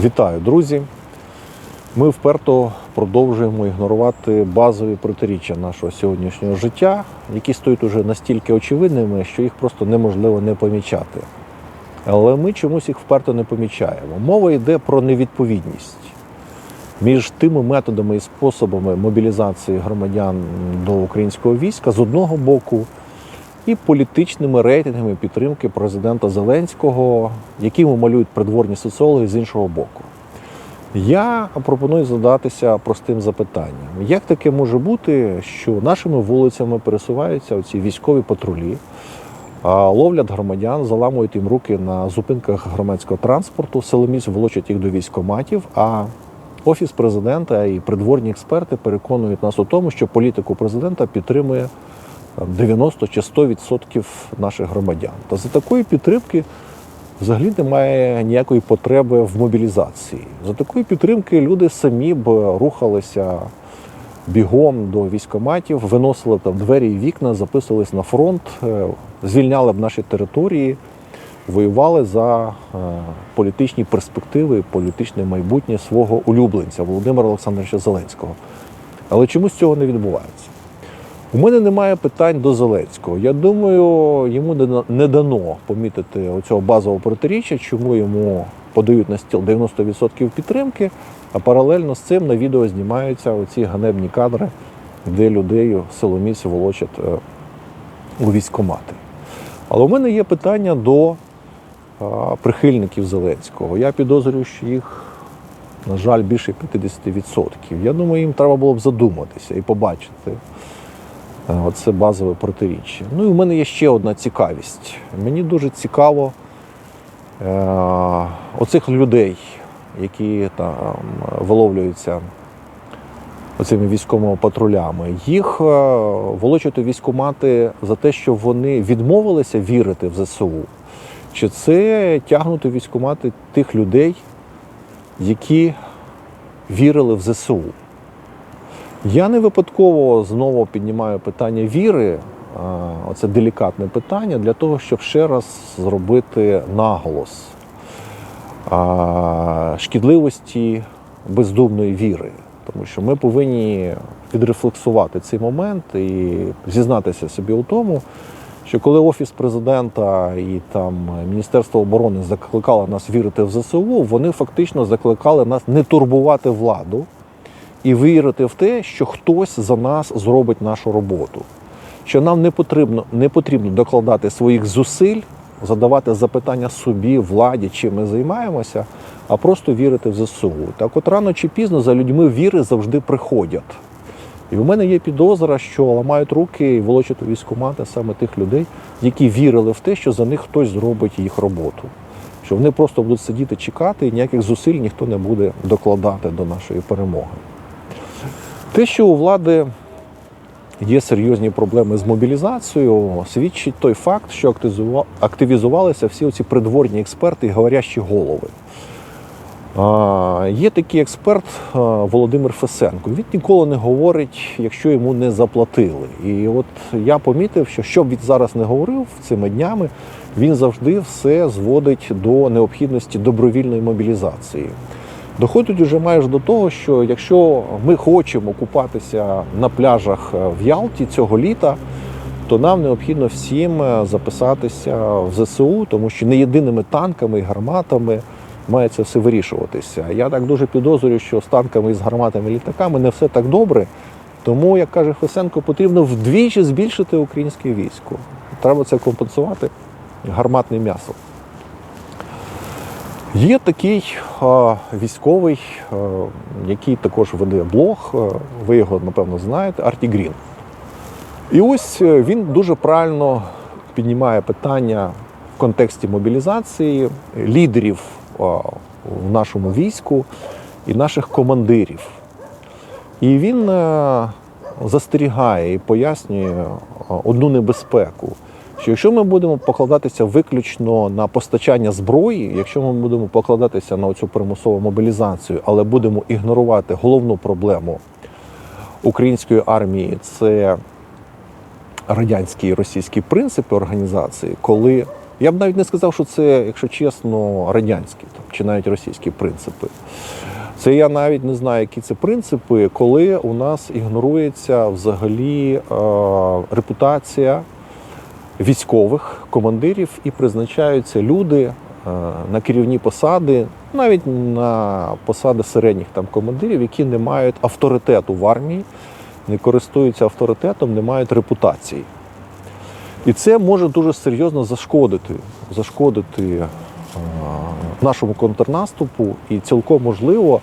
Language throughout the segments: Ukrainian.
Вітаю, друзі! Ми вперто продовжуємо ігнорувати базові протиріччя нашого сьогоднішнього життя, які стають уже настільки очевидними, що їх просто неможливо не помічати. Але ми чомусь їх вперто не помічаємо. Мова йде про невідповідність між тими методами і способами мобілізації громадян до українського війська з одного боку і політичними рейтингами підтримки президента Зеленського, які малюють придворні соціологи з іншого боку. Я пропоную задатися простим запитанням: як таке може бути, що нашими вулицями пересуваються оці військові патрулі, ловлять громадян, заламують їм руки на зупинках громадського транспорту, силоміць волочать їх до військоматів, а Офіс президента і придворні експерти переконують нас у тому, що політику президента підтримує 90 чи 100% наших громадян. Та за такої підтримки взагалі немає ніякої потреби в мобілізації. За такої підтримки люди самі б рухалися бігом до військоматів, виносили там двері і вікна, записувались на фронт, е, звільняли б наші території, воювали за е, політичні перспективи, політичне майбутнє свого улюбленця Володимира Олександровича Зеленського. Але чомусь цього не відбувається. У мене немає питань до Зеленського. Я думаю, йому не дано помітити оцього базового протиріччя, чому йому подають на стіл 90% підтримки, а паралельно з цим на відео знімаються оці ганебні кадри, де людей силоміць волочать е, у військомати. Але у мене є питання до прихильників Зеленського. Я підозрюю, що їх, на жаль, більше 50%. Я думаю, їм треба було б задуматися і побачити е, оце базове протиріччя. Ну і в мене є ще одна цікавість. Мені дуже цікаво е, оцих людей, які там виловлюються оцими військовими патрулями. Їх е, волочать у військкомати за те, що вони відмовилися вірити в ЗСУ. Чи це тягнуть у військкомати тих людей, які вірили в ЗСУ? Я не випадково знову піднімаю питання віри. Оце делікатне питання для того, щоб ще раз зробити наголос шкідливості бездумної віри. Тому що ми повинні відрефлексувати цей момент і зізнатися собі у тому, що коли Офіс президента і там Міністерство оборони закликало нас вірити в ЗСУ, вони фактично закликали нас не турбувати владу і вірити в те, що хтось за нас зробить нашу роботу. Що нам не потрібно, не потрібно докладати своїх зусиль, задавати запитання собі, владі, чим ми займаємося, а просто вірити в ЗСУ. Так от рано чи пізно за людьми віри завжди приходять. І в мене є підозра, що ламають руки і волочать у військкомати саме тих людей, які вірили в те, що за них хтось зробить їх роботу. Що вони просто будуть сидіти чекати, і ніяких зусиль ніхто не буде докладати до нашої перемоги. Те, що у влади є серйозні проблеми з мобілізацією, свідчить той факт, що активізува- активізувалися всі ці придворні експерти і говорящі голови. Є такий експерт Володимир Фесенко. Він ніколи не говорить, якщо йому не заплатили. І от я помітив, що що б він зараз не говорив цими днями, він завжди все зводить до необхідності добровільної мобілізації. Доходить уже майже до того, що якщо ми хочемо купатися на пляжах е, в Ялті цього літа, то нам необхідно всім е, записатися в ЗСУ, тому що не єдиними танками і гарматами має це все вирішуватися. Я так дуже підозрюю, що з танками і з гарматами і літаками не все так добре. Тому, як каже Фесенко, потрібно вдвічі збільшити українське військо. Треба це компенсувати гарматним м'ясом. Є такий е, військовий, е, який також веде блог, е, ви його, напевно, знаєте, Арті Грін. І ось е, він дуже правильно піднімає питання в контексті мобілізації лідерів е, в нашому війську і наших командирів. І він е, застерігає і пояснює одну небезпеку. Що якщо ми будемо покладатися виключно на постачання зброї, якщо ми будемо покладатися на цю примусову мобілізацію, але будемо ігнорувати головну проблему української армії, це радянські і російські принципи організації, коли Я б навіть не сказав, що це, якщо чесно, радянські там, чи навіть російські принципи. Це я навіть не знаю, які це принципи, коли у нас ігнорується взагалі е, репутація військових командирів і призначаються люди е, на керівні посади, навіть на посади середніх там командирів, які не мають авторитету в армії, не користуються авторитетом, не мають репутації. І це може дуже серйозно зашкодити, зашкодити е, нашому контрнаступу, і цілком можливо,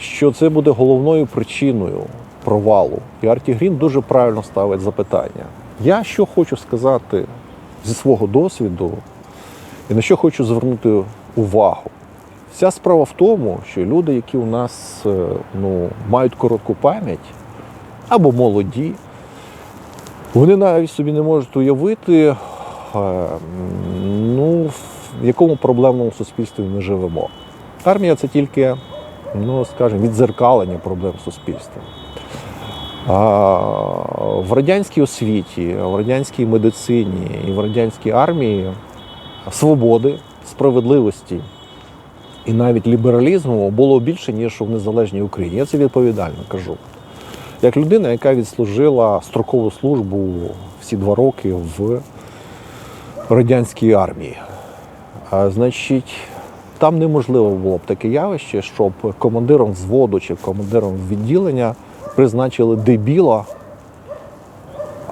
що це буде головною причиною провалу. І Арті Грін дуже правильно ставить запитання. Я що хочу сказати зі свого досвіду, і на що хочу звернути увагу. Вся справа в тому, що люди, які у нас е, ну, мають коротку пам'ять або молоді, вони навіть собі не можуть уявити, е, ну, в якому проблемному суспільстві ми живемо. Армія це тільки, ну, скажімо, відзеркалення проблем суспільства. В радянській освіті, в радянській медицині і в радянській армії свободи, справедливості і навіть лібералізму було більше, ніж в незалежній Україні. Я це відповідально кажу. Як людина, яка відслужила строкову службу всі два роки в радянській армії. А, значить, там неможливо було б таке явище, щоб командиром взводу чи командиром відділення призначили дебіла,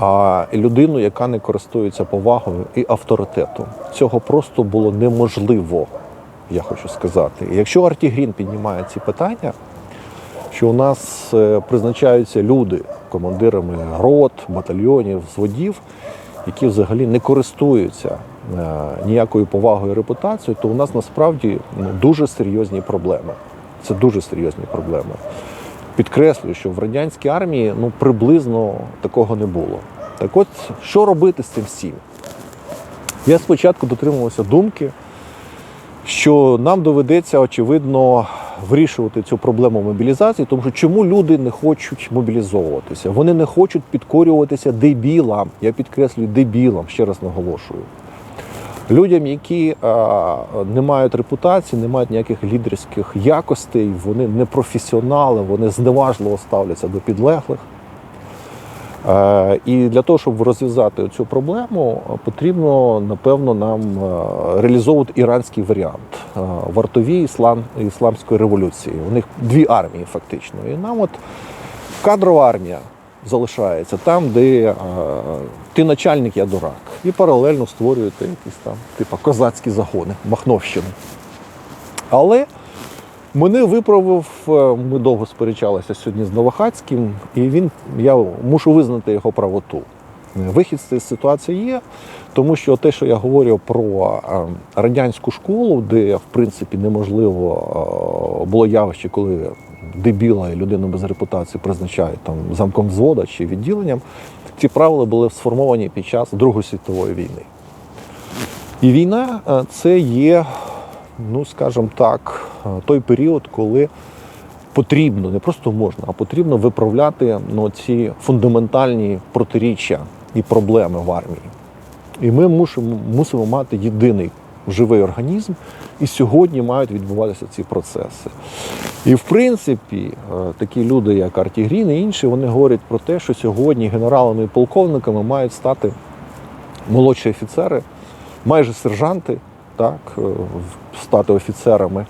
а людину, яка не користується повагою і авторитетом. Цього просто було неможливо, я хочу сказати. І якщо Арті Грін піднімає ці питання, що у нас е, призначаються люди командирами рот, батальйонів, взводів, які взагалі не користуються е, ніякою повагою і репутацією, то у нас насправді ну, дуже серйозні проблеми. Це дуже серйозні проблеми. Підкреслюю, що в радянській армії ну, приблизно такого не було. Так от, що робити з цим всім? Я спочатку дотримувався думки, що нам доведеться, очевидно, вирішувати цю проблему мобілізації, тому що чому люди не хочуть мобілізовуватися? Вони не хочуть підкорюватися дебілам. Я підкреслюю дебілам, ще раз наголошую. Людям, які а, не мають репутації, не мають ніяких лідерських якостей, вони не професіонали, вони зневажливо ставляться до підлеглих. Е, І для того, щоб розв'язати цю проблему, потрібно, напевно, нам е, реалізовувати іранський варіант е, вартові іслам, ісламської революції. У них дві армії, фактично. І нам от кадрова армія залишається там, де е, ти начальник, я дурак. І паралельно створюєте якісь там, типу, козацькі загони, Махновщини. Але Мене виправив, е, ми довго сперечалися сьогодні з Новохацьким, і він, я мушу визнати його правоту. Вихід з цієї ситуації є, тому що те, що я говорю про е, радянську школу, де в принципі неможливо було явище, коли дебіла і людину без репутації призначають там замком взвода чи відділенням, ці правила були сформовані під час Другої світової війни. І війна е, це є, ну скажімо так, е, той період, коли потрібно, не просто можна, а потрібно виправляти ну, ці фундаментальні протиріччя і проблеми в армії. І ми мусимо, мусимо мати єдиний живий організм, і сьогодні мають відбуватися ці процеси. І в принципі, е, такі люди, як Арті Грін і інші, вони говорять про те, що сьогодні генералами і полковниками мають стати молодші офіцери, майже сержанти, так, е, стати офіцерами,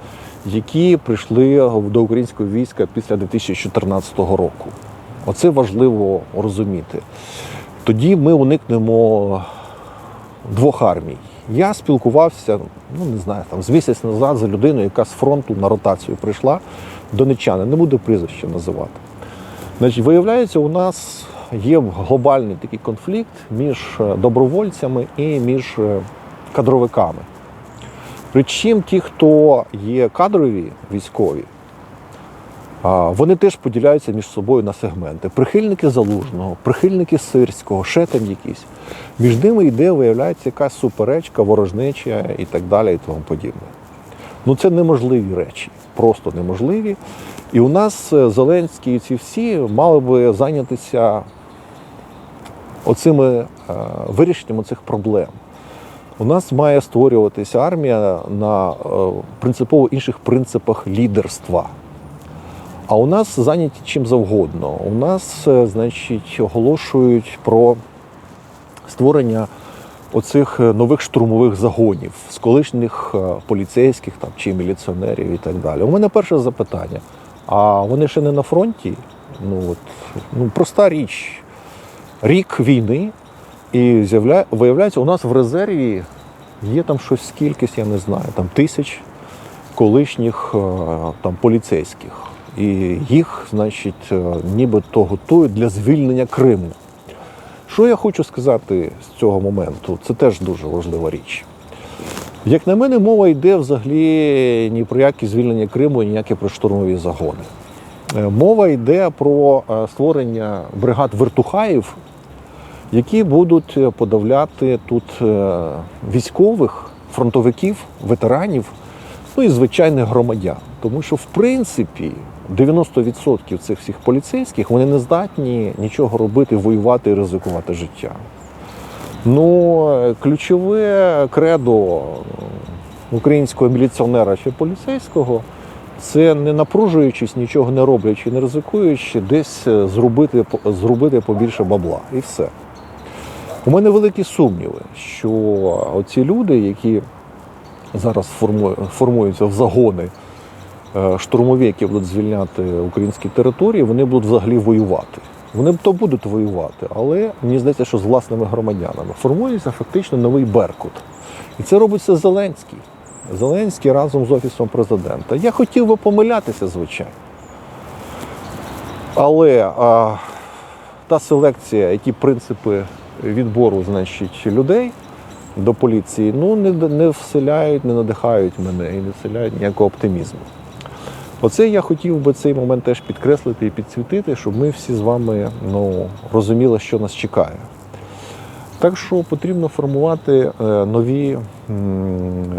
які прийшли до українського війська після 2014 року. Оце важливо розуміти. Тоді ми уникнемо двох армій. Я спілкувався, ну не знаю, там з місяць назад за людиною, яка з фронту на ротацію прийшла донеччани, не буду прізвище називати. Значить, виявляється, у нас є глобальний такий конфлікт між е, добровольцями і між е, кадровиками. Причому ті, хто є кадрові військові, вони теж поділяються між собою на сегменти. Прихильники залужного, прихильники сирського, ще там якісь. Між ними йде, виявляється, якась суперечка, ворожнеча і так далі, і тому подібне. Ну це неможливі речі, просто неможливі. І у нас е, Зеленський і ці всі мали би зайнятися оцими е, вирішенням цих проблем. У нас має створюватися армія на е, принципово інших принципах лідерства. А у нас зайняті чим завгодно. У нас, е, значить, оголошують про створення оцих е, нових штурмових загонів з колишніх е, поліцейських там, чи міліціонерів і так далі. У мене перше запитання: а вони ще не на фронті? Ну, от, ну проста річ. Рік війни, і з'явля... виявляється, у нас в резерві є там щось кількість, я не знаю, там тисяч колишніх там, поліцейських. І їх, значить, е, нібито готують для звільнення Криму. Що я хочу сказати з цього моменту? Це теж дуже важлива річ. Як на мене, мова йде взагалі ні про яке звільнення Криму, ні ніякі про штурмові загони. Е, Мова йде про е, створення бригад вертухаїв, які будуть подавляти тут військових, фронтовиків, ветеранів, ну і звичайних громадян. Тому що, в принципі, 90% цих всіх поліцейських вони не здатні нічого робити, воювати і ризикувати життя. Ну, ключове кредо українського міліціонера чи поліцейського це не напружуючись, нічого не роблячи, не ризикуючи, десь е, зробити, зробити побільше бабла. І все. У мене великі сумніви, що оці люди, які зараз формуються в загони штурмові, які будуть звільняти українські території, вони будуть взагалі воювати. Вони б то будуть воювати, але мені здається, що з власними громадянами формується фактично новий Беркут. І це робиться Зеленський. Зеленський разом з Офісом президента. Я хотів би помилятися, звичайно. Але а, та селекція, які принципи відбору значить, людей до поліції, ну не, не вселяють, не надихають мене і не вселяють ніякого оптимізму. Оце я хотів би цей момент теж підкреслити і підсвітити, щоб ми всі з вами ну, розуміли, що нас чекає. Так що потрібно формувати е, нові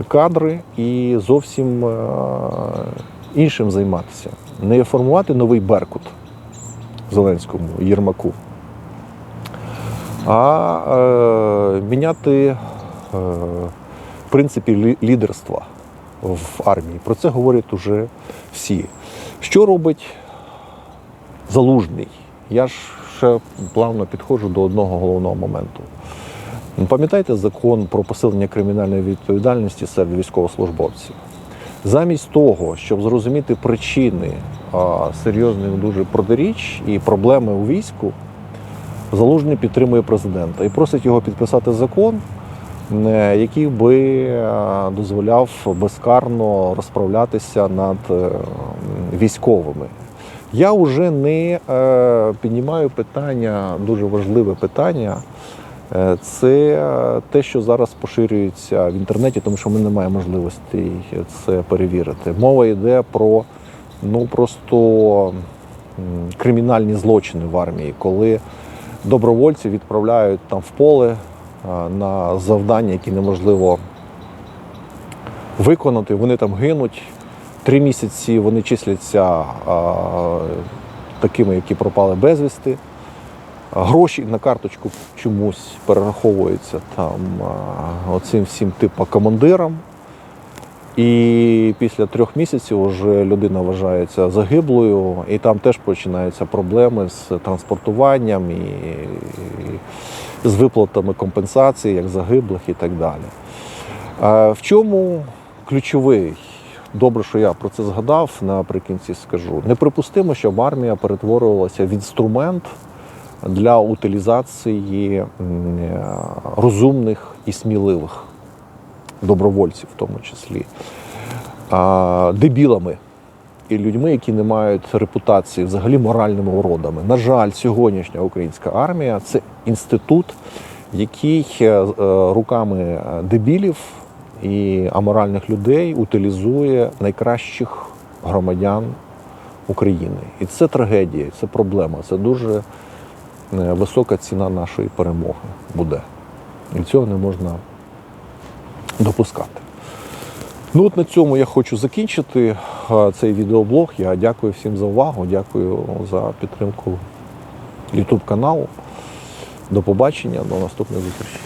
кадри і зовсім е, іншим займатися. Не формувати новий Беркут Зеленському Єрмаку, а е, міняти принципи лідерства в армії. Про це говорять уже всі. Що робить залужний? Я ж ще плавно підходжу до одного головного моменту. Пам'ятаєте закон про посилення кримінальної відповідальності серед військовослужбовців? Замість того, щоб зрозуміти причини а, серйозних дуже протиріч і проблеми у війську, Залужний підтримує президента і просить його підписати закон, який би е, дозволяв безкарно розправлятися над е, військовими. Я вже не е, піднімаю питання, дуже важливе питання. Е, Це е, те, що зараз поширюється в інтернеті, тому що ми не маємо можливості це перевірити. Мова йде про ну просто кримінальні злочини в армії, коли добровольці відправляють там в поле е, на завдання, які неможливо виконати. Вони там гинуть. Три місяці вони числяться такими, які пропали безвісти. Гроші на карточку чомусь перераховуються там оцим всім типу командирам. І після трьох місяців вже людина вважається загиблою, і там теж починаються проблеми з транспортуванням і, і з виплатами компенсацій, як загиблих і так далі. А в чому ключовий? Добре, що я про це згадав наприкінці скажу. Неприпустимо, щоб армія перетворювалася в інструмент для утилізації е, розумних і сміливих добровольців, в тому числі, дебілами і людьми, які не мають репутації, взагалі моральними уродами. На жаль, сьогоднішня українська армія це інститут, який е, е, руками дебілів і аморальних людей утилізує найкращих громадян України. І це трагедія, це проблема, це дуже е, висока ціна нашої перемоги буде. І цього не можна допускати. Ну от на цьому я хочу закінчити цей відеоблог. Я дякую всім за увагу, дякую за підтримку YouTube каналу. До побачення, до наступних зустрічі.